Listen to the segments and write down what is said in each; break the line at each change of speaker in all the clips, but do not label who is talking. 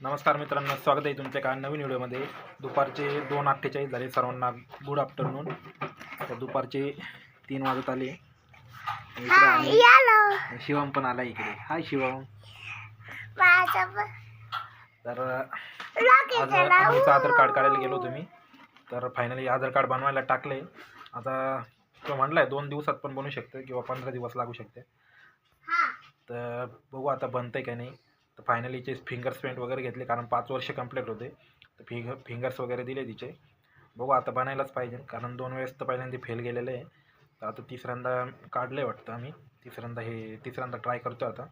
नमस्कार मित्रांनो स्वागत आहे तुमच्या एका नवीन व्हिडिओमध्ये. दुपारचे दोन अठ्ठेचाळीस झाले सर्वांना गुड आफ्टरनून तर दुपारचे तीन वाजत आले. इकडे शिवम पण आला इकडे. हाय शिवम. तर आज आम्हीचं आधार कार्ड काढायला गेलो तुम्ही. तर फायनली आधार कार्ड बनवायला टाकले. आता तो म्हटलं आहे दोन दिवसात पण बनवू शकतं किंवा पंधरा दिवस लागू शकते. तर बघू आता बनतं आहे का नाही. तर फायनली चे फिंगर्स पेंट वगैरे घेतले कारण पाच वर्ष कंप्लीट होते. तर फिंग फिंगर्स वगैरे दिले तिचे. बघू आता बनायलाच पाहिजे कारण दोन वेळेस तर पहिल्यांदा फेल गेलेले आहे. तर आता तिसऱ्यांदा काढलं आहे वाटतं आम्ही. तिसऱ्यांदा हे तिसऱ्यांदा ट्राय करतो आता.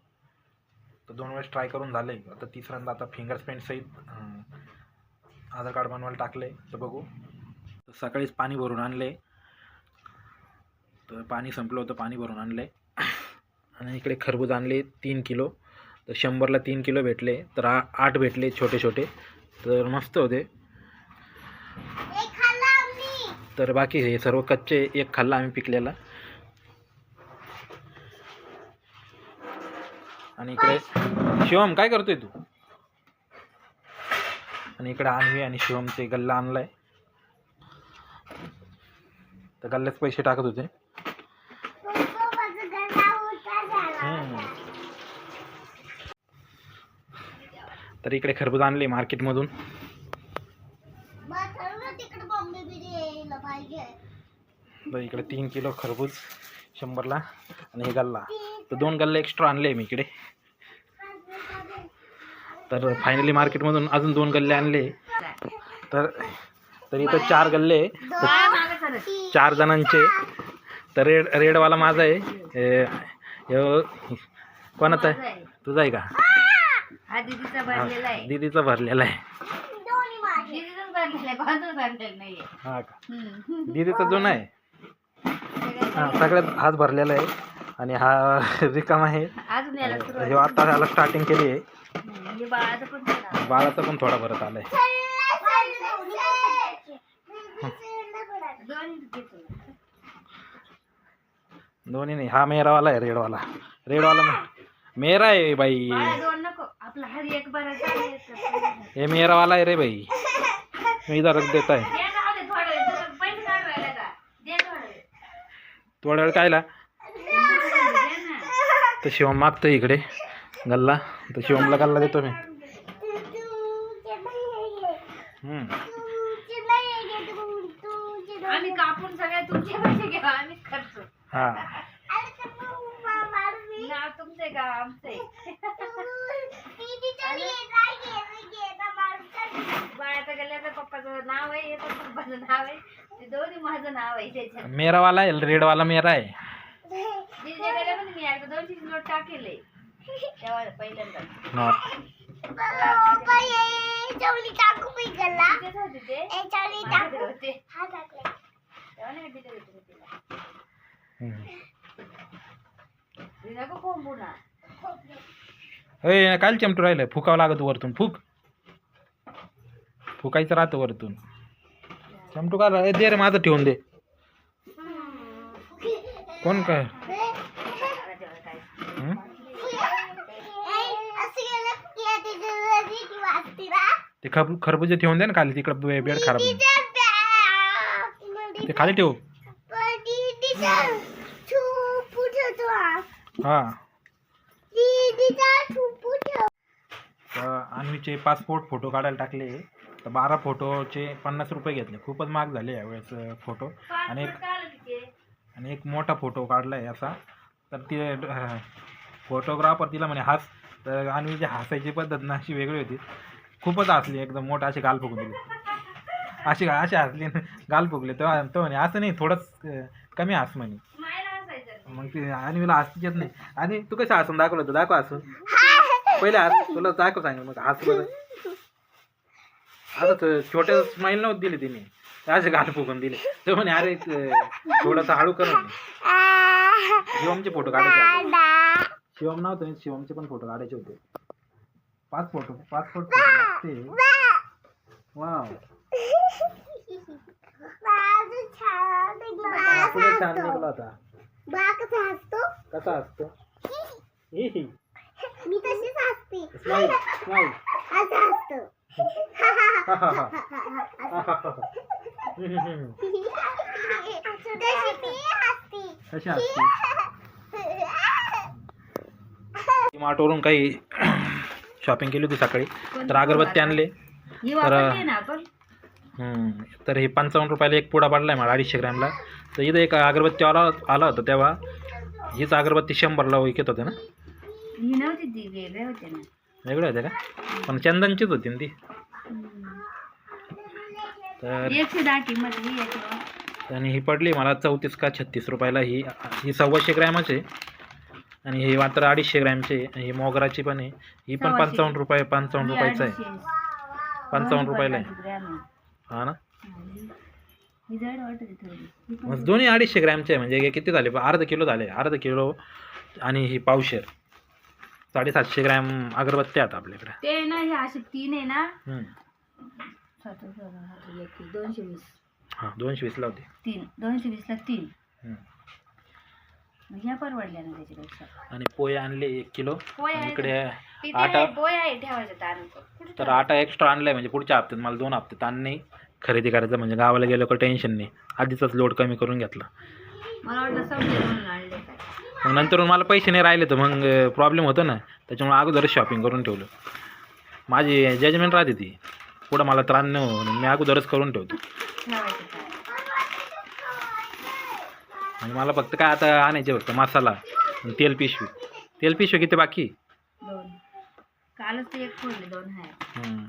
तर दोन वेळेस ट्राय करून झालं. आहे आता तिसऱ्यांदा आता फिंगर्स पेंटसहित आधार कार्ड बनवायला टाकलं आहे तर बघू. तर सकाळीच पाणी भरून आणले. तर पाणी संपलं होतं पाणी भरून आणले. आणि इकडे खरबूज आणले तीन किलो. तर शंभरला तीन किलो भेटले तर आ आठ भेटले छोटे छोटे. तर मस्त होते. तर बाकी हे सर्व कच्चे एक खाल्ला आम्ही पिकलेला. आणि इकडे शिवम काय करतोय तू? आणि इकडे आणवी आणि शिवमचे गल्ला आणलाय. तर गल्ल्यात पैसे टाकत होते हम्म. तर इकडे खरबूज आणले मार्केटमधून. तर इकडे तीन किलो खरबूज शंभरला आणि हे गल्ला. तर दोन गल्ले एक्स्ट्रा आणले मी इकडे. तर फायनली मार्केटमधून अजून दोन गल्ले आणले. तर तर इथं चार गल्ले चार जणांचे. तर रेड रेडवाला माझा आहे. कोणाचा आहे? तुझा आहे का?
हा दीदीचा भरलेला आहे.
दीदीचा भरलेला आहे.
दीदीचाच भरलेला आहे कोणाचाच भरलेला नाहीये.
हा का?
हम्म.
दीदीचा जुना आहे. हा सगळ्यात हाच भरलेला आहे. आणि हा रिकामा आहे.
अजून याला सुरुवात.
हे आता ह्याला स्टार्टिंग केली आहे.
हे बाळाचं पण केलं.
बाळाचा पण थोडा भरत आलाय.
दोन्ही घेतो.
दोन्ही नाही हा मेरावाला आहे रेडवाला. रेडवाला मे- मेरा आहे बाई.
बाळा दोन नको आपला हरी एक बरं चालेल. दे
हे रे बाई मी इधर रख देत आहे
ना, दे थोडं वेळ. तुला पैसे काढवायला का? दे थोडं वेळ.
थोड्या वेळ कायला
दे ना.
तर शिवम मागतो इकडे गल्ला तर शिवमला गल्ला देतो मी हम्म.
आम्ही कापून सगळे तुमचे पैसे घेऊ आम्हीच करतो
हा
नाव तुमचे का आमचे बाळाचं गेल्याचं पप्पाचं नाव आहे हे पण पप्पाचं नाव आहे. ते दोन्ही माझं नाव आहे त्याच्यात.
मेरावाला आहे रेडवाला मेरा आहे.
गेल्यामध्ये मी नोट टाकेले. तेव्हा पहिल्यांदा.
हा.
तिथेच होते ते. माझ्याकडे होते. तेव्हा नाही दिले होते मी तिला.
हम्म.
ती नको कोंबू ना.
ए काल चमटू राहिलं फुकावं लागत वरतून. फुक. फुकायचं राहतं वरतून. चमटू का दे रे माझं ठेवून दे. कोण काय? ते खब खरबूज ठेवून दे ना खाली. तिकडं बे- बेड खराब ते खाली ठेव. हा. अन्वीचे पासपोर्ट फोटो काढायला टाकले. तर बारा फोटोचे पन्नास रुपये घेतले. खूपच महाग झाले यावेळेस फोटो आणि एक आणि एक मोठा फोटो काढला आहे असा. तर ते फोटोग्राफर तिला म्हणे हास. तर आणि जी हसायची पद्धत ना अशी वेगळी होती. खूपच हसली एकदम मोठा अशी गाल फुगून दिली अशी अशी हसली गाल फुगले. तेव्हा तो म्हणे असं नाही थोडंच कमी हस म्हणे. मग ते आणि मला हसतीच नाही. आणि तू कसं हसून दाखवलं होतं? दाखव हसून. पहिले हस तुला दाखव सांग मग हस बरं. आता तर छोटे स्माईल नव्हती दिली तिने. असे गाल फुगून दिले. तो म्हणे अरे थोडंसं हळू कर शिवमचे फोटो काढायचे. शिवम नव्हतं शिवमचे पण फोटो काढायचे होते. पाच फोटो पाच फोटो लागते पुढे छान निघला होता. कसा असतो
मी तशीच
स्माईल स्माईल.
असं असते.
कशी असते मार्टवरून काही शॉपिंग केली होती सकाळी. तर अगरबत्ती आणले.
ही
हम्म. तर हे पंचावन्न रुपयाला एक पुडा पडला आहे मला अडीचशे ग्रॅमला. तर इथं एक अगरबत्ती आला आला होता तेव्हा. हीच अगरबत्ती शंभरला विकत होते ना.
ही नव्हती ती ना
होते का? पण चंदनचीच होती ना ती. तर
एकशे दहा किंमत ही याची
आणि ही पडली मला चौतीस का छत्तीस रुपयाला. ही ही सव्वाशे ग्रॅमच आहे. आणि ही मात्र अडीचशे ग्रॅमची आहे. आणि ही मोगराची पण आहे. ही पण
सव्वाशे.
पंचावन्न रुपये पंचावन्न रुपयाचं आहे. पंचावन्न रुपयाला आहे. हा ना?
ही जड वाटते थोडी. ही पण-
मग दोन्ही अडीचशे ग्रॅमचे आहे. म्हणजे हे किती झाले? अर्धा किलो झाले. अर्धा किलो आणि ही पावशेर. साडेसातशे ग्रॅम अगरबत्ती आहेत आपल्याकडे.
ते ना हे असे तीन आहे ना.
हम्म.
सात, एक, दोनशे वीस.
हां दोनशे वीसला होते.
तीन दोनशे वीसला तीन.
हम्म.
मग ह्या परवडल्या ना त्याच्यापेक्षा.
आणि पोहे आणले एक किलो.
पोहे
आणि
आहे
इकडे
तिथे
आटा.
आहे, पोहे आहे ठेवायचं
तर आटा एक्स्ट्रा आणलाय म्हणजे पुढच्या हप्त्यात मला दोन हप्ते ताण नाही. खरेदी करायचं म्हणजे गावाला गेलो का टेन्शन नाही. आधीच लोड कमी करून घेतला.
मला वाटलं समजेल म्हणून आणले काय.
मग नंतर मला पैसे नाही राहिले तर मग प्रॉब्लेम होतो ना. त्याच्यामुळे अगोदरच शॉपिंग करून ठेवलं. माझी जजमेंट राहते ती. पुढं मला त्राण नाही हो मी अगोदरच करून ठेवतो. आणि मला फक्त काय आता आणायचे फक्त मसाला आणि तेल पिशवी. तेल पिशवी किती बाकी?
दोन. कालच ते एक फोडले दोन आहे
हम्म.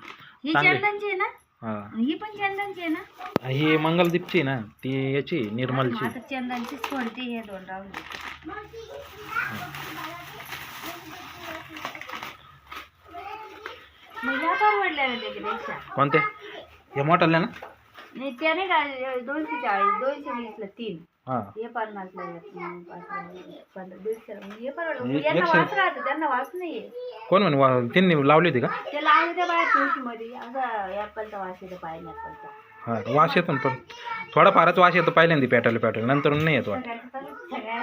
ही
चांगले.
चंदनची आहे ना?
हां.
आणि ही पण चंदनची आहे ना?
ही मंगलदीपची ना ती याची
मग
निर्मलची.
आता चंदनचीच फोडते हे दोन राहून
कोणते? हे मोठाले ना?
नाही त्या नाही का दोनशे चाळीस दोनशे वीसला तीन.
हां.
हे पन्नासला हे परवडलं यांना वास राहतं त्यांना वास नाहीये.
कोण म्हणे वा त्यांनी लावली होती का?
ते लावले त्या बाहेर तुळशीमध्ये. असं ॲपलचा वास येतो पाहिजे ॲपलचा
हां वास येतो ना पण थोडा फारच वास येतो पहिल्यांदा पेटायला पेटायला. नंतर नाही येतो वाट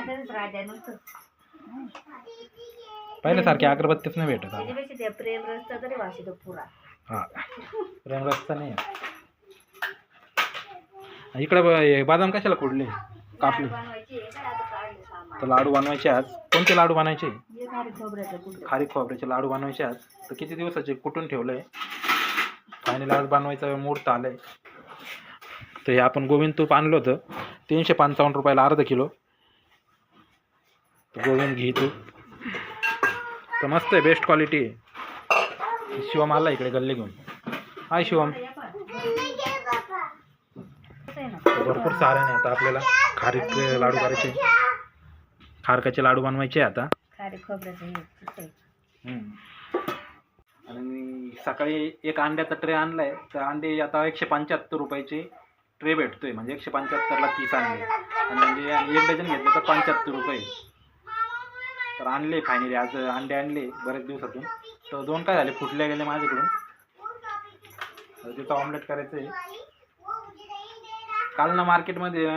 राजा नुसतं
पहिल्यासारखी अगरबत्तीच नाही भेटत आता.
त्याच्यापेक्षा त्या प्रेम रस्ता तरी पुरा.
हां. प्रेम रस्ता नाही आहे. इकडे ब- हे बदाम कशाला कुडले कापले.
लाडू बनवायची आहे काय आता काढले सामान?
तर लाडू बनवायचे आज. कोणते लाडू बनायचे?
हे खारी खोबऱ्याचं कुठं
खारी खोबऱ्याचे लाडू बनवायचे आज. तर किती दिवसाचे कुठून ठेवलंय? फायनल आज बनवायचा मुहूर्त आलाय. तर हे आपण गोविंद तूप आणलं होतं. तीनशे पंचावन्न रुपयाला अर्धा किलो. गोविंद घी तूप तर मस्त आहे बेस्ट क्वालिटी आहे. शिवम आला इकडे गल्ले घेऊन. हाय शिवम. भरपूर साऱ्याने आता आपल्याला. खारीक लाडू करायचे. खारकाचे लाडू बनवायचे आता. आणि सकाळी एक अंड्याचा ट्रे आणलाय. तर अंडे आता एकशे पंच्याहत्तर रुपयाचे ट्रे भेटतोय. म्हणजे एकशे पंच्याहत्तरला तीस आणले. आणि म्हणजे एक डझन घेतलं तर पंच्याहत्तर रुपये. तर आणले फायनली आज अंडे आणले बरेच दिवसातून. तर दोन काय झाले? फुटले गेले माझ्याकडून. तर त्याचं ऑमलेट करायचं आहे. काल ना मार्केटमध्ये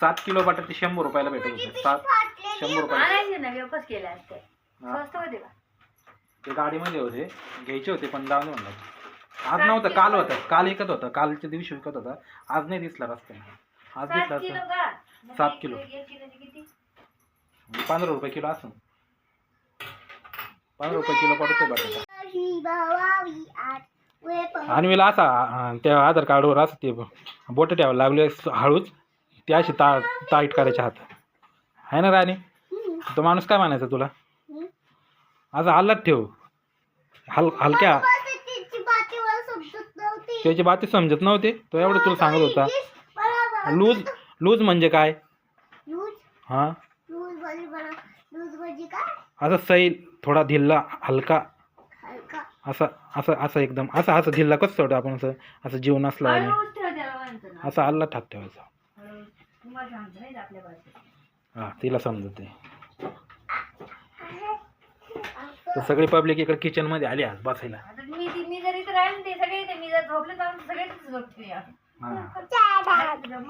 सात किलो बटाटे शंभर रुपयाला भेटत होते. सात शंभर रुपयाला. ते गाडीमध्ये होते. घ्यायचे होते पण जाऊन म्हणलं. आज नव्हतं काल होतं. काल विकत होतं. कालच्या दिवशी विकत होता. आज नाही दिसला रस्त्याने. आज दिसला
सात किलो.
पंधरा रुपये किलो असं पंधरा रुपये किलो पडतो बटाटा. आणि मला असा त्या आधार कार्डवर असं ते बोट ठेवायला लागले हळूच. ते अशी ता टाईट करायचे हात. आहे ना राणी? तो माणूस काय म्हणायचा तुला? असं हल्लात ठेव. हल हलक्या. त्याची बाती समजत नव्हते. तो एवढं तुला सांगत होता. लूज लूज म्हणजे काय? हां? असं सैल थोडा धिल्ला हलका. असं असं असं एकदम असं असं धिल्ला कसं होतं आपण असं? असं जीव नसला आणि
हळूच ठेव त्याला म्हणतो ना.
असं आल्ला ठाक ठेवायचा.
नाही
हां तिला समजते. तर सगळी पब्लिक इकडे किचनमध्ये आली आज बसायला.
आता मी ती मी जर इथं राहिले ते सगळे इथे मी जर झोपले तर आम्ही सगळे तिथे झोपते
हां.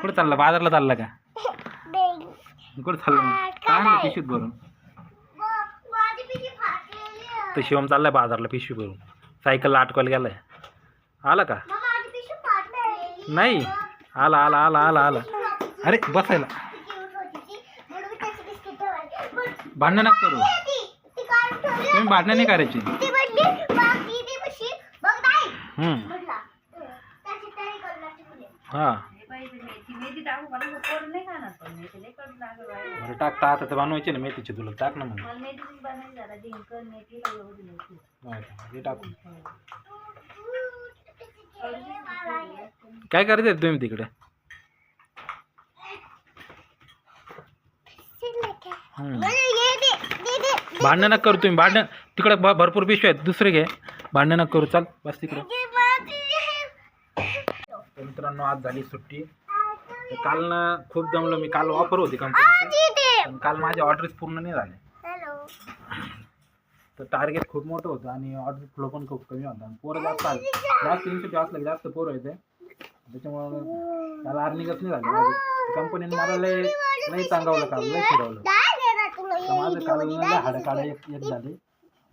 कुठं चालला? बाजारला चालला का? कुठं चाललं? काय आणलं पिशवीत भरून? तर शिवम चाललाय बाजारला पिशवी भरून सायकलला अटकवायला गेलाय आला का. नाही आला आला आला आला आला अरे बसायला
ती ती.
भांडणं नका करू
ती ती.
तुम्ही भांडणं नाही करायची
ती म्हटली "बघ, ती ती.
हा
नाही खाणार पण मेथी लागलं बाई.
बरं टाक आता तर बनवायचे ना मेथीचे तुला टाक ना मग.
मला मेथीचीच बनायची जरा डिंक मेथी मेथी?
हे काय करते तुम्ही तिकडे? हम्म.
दे, दे, दे, दे.
भांडणं नका करू तुम्ही. भांडणं तिकडे भ- भरपूर पिशवे आहेत. दुसरे घे. भांडणं नका करू. चाल बस तिकडे. तर मित्रांनो आज झाली सुट्टी. तर काल ना खूप जमलो. मी काल ऑफर होती कंपनीची. पण काल माझे ऑर्डर्स पूर्ण नाही झाले. तर टार्गेट खूप मोठं होतं आणि ऑर्डर फ्लो पण खूप कमी होता. आणि पोरं जास्त आले. जास्त इन्स्टिट्यूट असलं की जास्त पोरं येते त्याच्यामुळं त्याला अर्निंगच नाही झाली. कंपनीने मला लय लय सांगावलं काल लय फिरवलं. माझं काल? लय हाडं काढा एक झाली.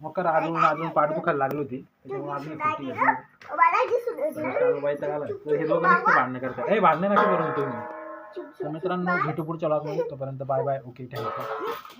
मग कर अजून अजून पाठ दुखायला लागली होती. त्याच्यामुळे अजून सुट्टी तर हे दोघं नुसते भांडणं करतात ए भांडणं नका करून तुम्ही तर मित्रांनो भेटू पुढच्या लॉगमध्ये तोपर्यंत बाय बाय. Okay thank you